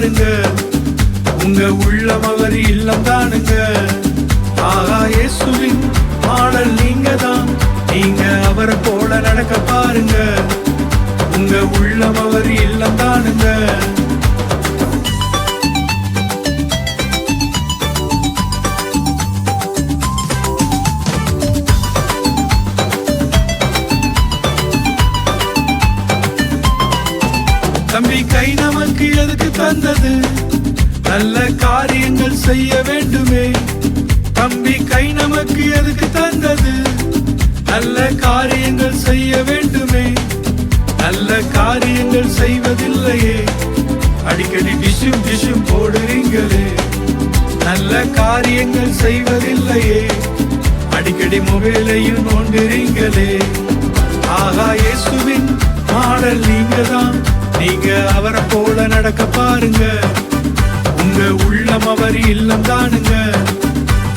தானுங்க உங்க உள்ளம் அவர் இல்லம் தானுங்க. ஆகா இயேசு தந்தது நல்ல காரியங்கள் செய்ய வேண்டுமே. தம்பி கை நமக்கு எதுக்கு தந்தது? நல்ல காரியங்கள் செய்ய வேண்டுமே. நல்ல காரியங்கள் செய்வதில்லையே. அடிக்கடி டிஷும் டிஷும் போடுறீங்களே. நல்ல காரியங்கள் செய்வதில்லையே. அடிக்கடி மொபைலையும் நோண்டுறீங்களே. ஆகா இயேசுவின் மாடல் நீங்க தான் நீங்க அவரை போல நடக்க பாருங்க. உங்க உள்ளம் அவர் இல்லம் தானுங்க.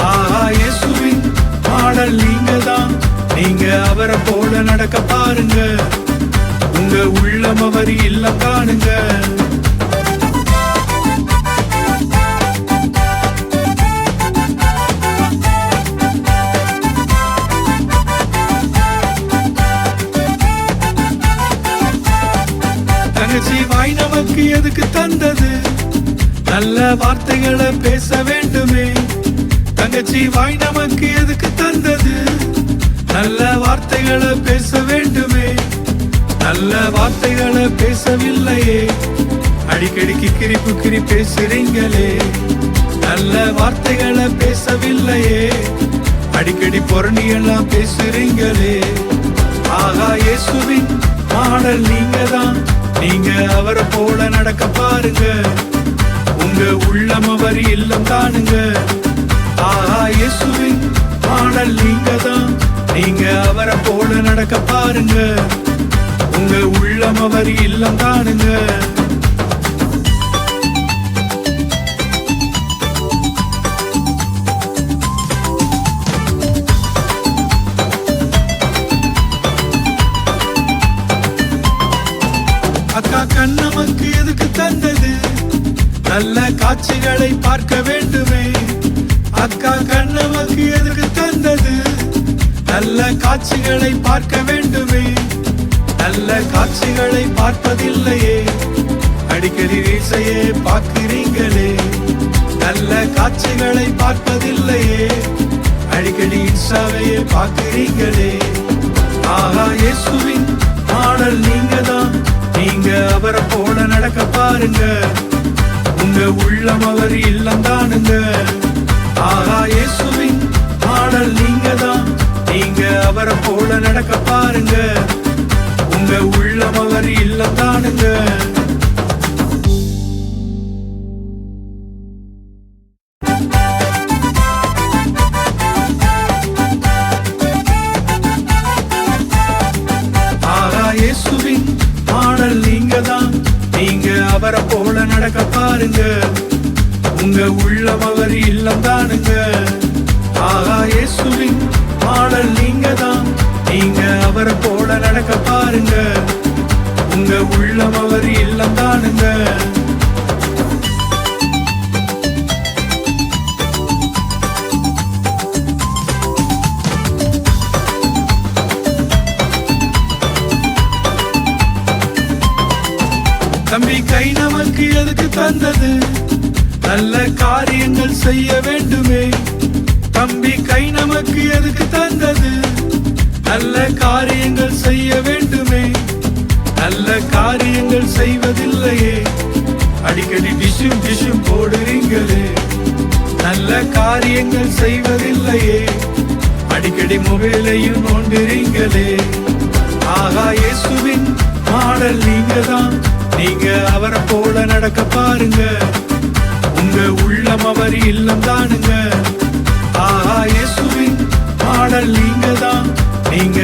ஆஹா இயேசுவின் பாடல் நீங்க தான் நீங்க அவரை போல நடக்க பாருங்க. உங்க உள்ளம் அவர் இல்லம் தானுங்க. தங்கச்சி நமக்கு எதுக்கு தந்தது? நல்ல வார்த்தைகளை பேச வேண்டுமே. தங்கச்சி வாய் நமக்கு எதுக்கு தந்தது? நல்ல வார்த்தைகளை பேச வேண்டுமே. நல்ல வார்த்தைகளை பேசவில்லையே. அடிக்கடி கிக்கிரி கிரி பேசுறீங்களே. நல்ல வார்த்தைகளை பேசவில்லையே. அடிக்கடி பொருணி பேசுறீங்களே. ஆகா இயேசுவின் மாடல் நீங்க தான் நீங்க அவரை போல நடக்க பாருங்க. உங்க உள்ளம் அவர் இல்லம் தானுங்க ஆஹா இயேசுவின் பாடல் நீங்க தான் நீங்க அவரை போல நடக்க பாருங்க. உங்க உள்ளம் அவர் இல்லம் தானுங்க காட்சிகளை பார்க்க வேண்டுமே. அக்கா கண் எதுக்கு தந்தது? நல்ல காட்சிகளை பார்க்க வேண்டுமே. நல்ல காட்சிகளை பார்ப்பதில்லையே. அடிக்கடி வீசையே பார்க்கிறீங்களே. நல்ல காட்சிகளை பார்ப்பதில்லையே. அடிக்கடி இன்ஸ்டாவையே பார்க்கிறீங்களே. ஆஹா இயேசுவின் ஆடல் நீங்க தான் நீங்க அவரை போல நடக்க பாருங்க. உள்ளம் அவர் இல்லம் தானுங்க ஆகா இயேசுவின் பாடல் நீங்க தான் நீங்க அவரை போல நடக்க பாருங்க. உங்க உள்ளம் அவர் இல்லம் தானுங்க ஆகா இயேசுவின் மாடல் நீங்க தான் நீங்க அவரை நடக்க பாருங்க உங்க உள்ளம் அவர் இல்லம் தானுங்க தம்பி கை நமக்கு எதுக்கு தந்தது? நல்ல காரியங்கள் செய்ய வேண்டுமே. தம்பி கை நமக்கு எதுக்கு தந்தது? நல்ல காரியங்கள் செய்ய வேண்டுமே. நல்ல காரியங்கள் செய்வதில்லையே. அடிக்கடி டிஷும் டிஷும் போடுறீங்களே. நல்ல காரியங்கள் செய்வதில்லையே. அடிக்கடி மொபைலையும் நோண்டுறீங்களே. ஆகா இயேசுவின் மாடல் நீங்கதான் நீங்க அவரை போல நடக்க பாருங்க. உங்க உள்ளம் அவர் இல்லம் தானுங்க. ஆஹா இயேசுவின் பாடல் நீங்க தான் நீங்க